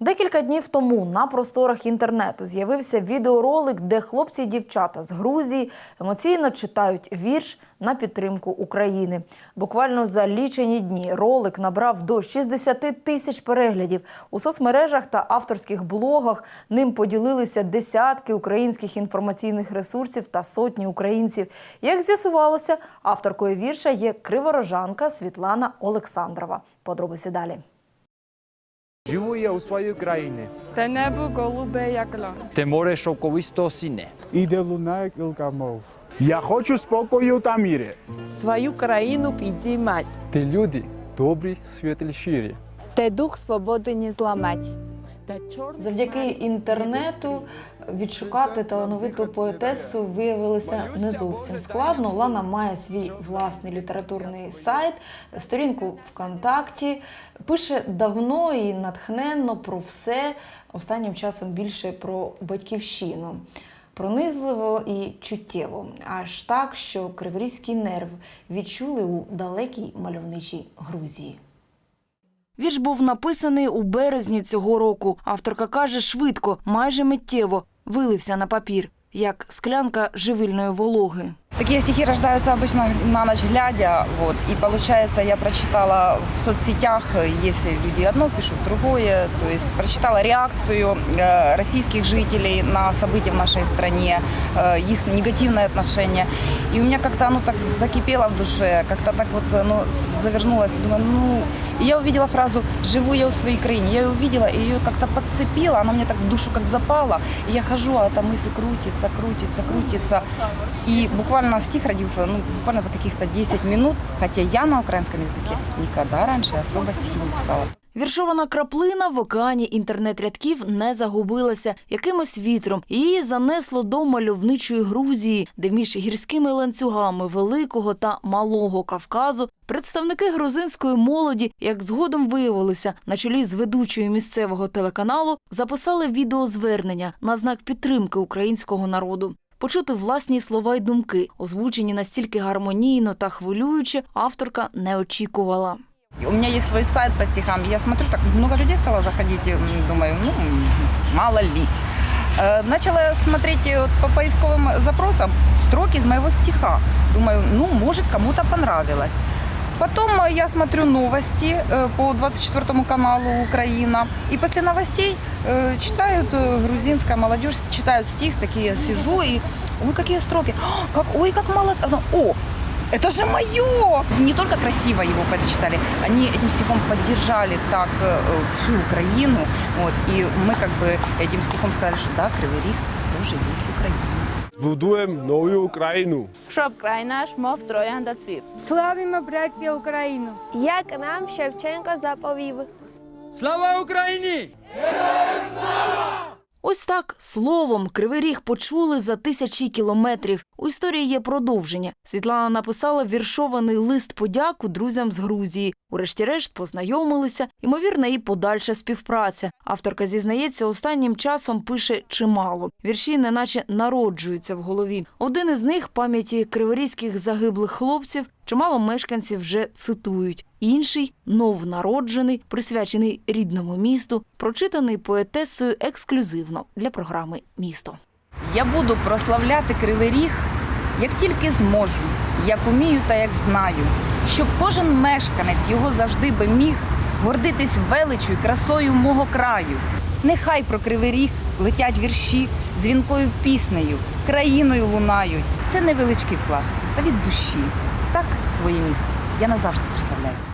Декілька днів тому на просторах інтернету з'явився відеоролик, де хлопці і дівчата з Грузії емоційно читають вірш на підтримку України. Буквально за лічені дні ролик набрав до 60 тисяч переглядів у соцмережах та авторських блогах. Ним поділилися десятки українських інформаційних ресурсів та сотні українців. Як з'ясувалося, авторкою вірша є криворожанка Світлана Олександрова. Подробиці далі. Живу я у своїй країні. Те небо голубе, як лан. Те море шовковисто сине. Іде луна, як ілка мов. Я хочу спокою та міри. свою країну підіймать. Ти люди добрі, світлі, щирі. Те дух свободи не зламать. Завдяки інтернету відшукати талановиту поетесу виявилося не зовсім складно. Лана має свій власний літературний сайт, сторінку ВКонтакті, пише давно і натхненно про все, останнім часом більше про батьківщину. Пронизливо і чуттєво, аж так, що криворізький нерв відчули у далекій мальовничій Грузії. Вірш був написаний у березні цього року. Авторка каже, швидко, майже миттєво вилився на папір, як склянка живильної вологи. Такие стихи рождаются обычно на ночь глядя, вот, и получается, я прочитала в соцсетях, э, если люди одно пишут, другое, то есть прочитала реакцию э, российских жителей на события в нашей стране, э, их негативное отношение, и у меня как-то оно так закипело в душе, как-то так вот оно завернулось, думаю, ну, и я увидела фразу «живу я у своей краине», я ее увидела, и ее как-то подцепила, она мне так в душу как запала, и я хожу, а эта мысль крутится, крутится, крутится, и буквально стих родился ну, буквально за каких-то 10 минут, хотя я на украинском языке никогда раньше особо стихи не писала. Віршована краплина в океані інтернет-рядків не загубилася якимось вітром. Її занесло до мальовничої Грузії, де між гірськими ланцюгами Великого та Малого Кавказу представники грузинської молоді, як згодом виявилося, на чолі з ведучою місцевого телеканалу записали відеозвернення на знак підтримки українського народу. Почути власні слова й думки, озвучені настільки гармонійно та хвилююче, авторка не очікувала. У меня есть свой сайт по стихам. Я смотрю, так много людей стало заходить. Думаю, ну, мало ли. Э, Начала смотреть э, по поисковым запросам строки из моего стиха. Думаю, ну, может, кому-то понравилось. Потом э, я смотрю новости по 24 каналу Украина. И после новостей читают грузинская молодежь, читают стих, такие сижу и ой, какие строки. «А, Как, ой, как мало. Она, О, это же мое! Не только красиво его прочитали, они этим стихом поддержали так э, всю Украину. Вот, и мы как бы этим стихом сказали, что да, Кривый Риг тоже есть Украина. Збудуємо нову Україну. Щоб край наш мов троянда цвів. Славимо, браття, Україну! Як нам Шевченко заповів. Слава Україні! Ось так словом Кривий Ріг почули за тисячі кілометрів. У історії є продовження. Світлана написала віршований лист подяку друзям з Грузії. Урешті-решт познайомилися. Ймовірна і подальша співпраця. Авторка зізнається, останнім часом пише чимало. Вірші неначе народжуються в голові. Один із них пам'яті криворізьких загиблих хлопців. Чимало мешканців вже цитують. Інший новонароджений, присвячений рідному місту, прочитаний поетесою ексклюзивно для програми Місто. Я буду прославляти Кривий Ріг, як тільки зможу, як умію та як знаю, щоб кожен мешканець його завжди би міг гордитись величю і красою мого краю. Нехай про Кривий Ріг летять вірші дзвінкою піснею, країною лунають. Це невеличкий вклад, та від душі. Так своє місто я назавжди прославляю.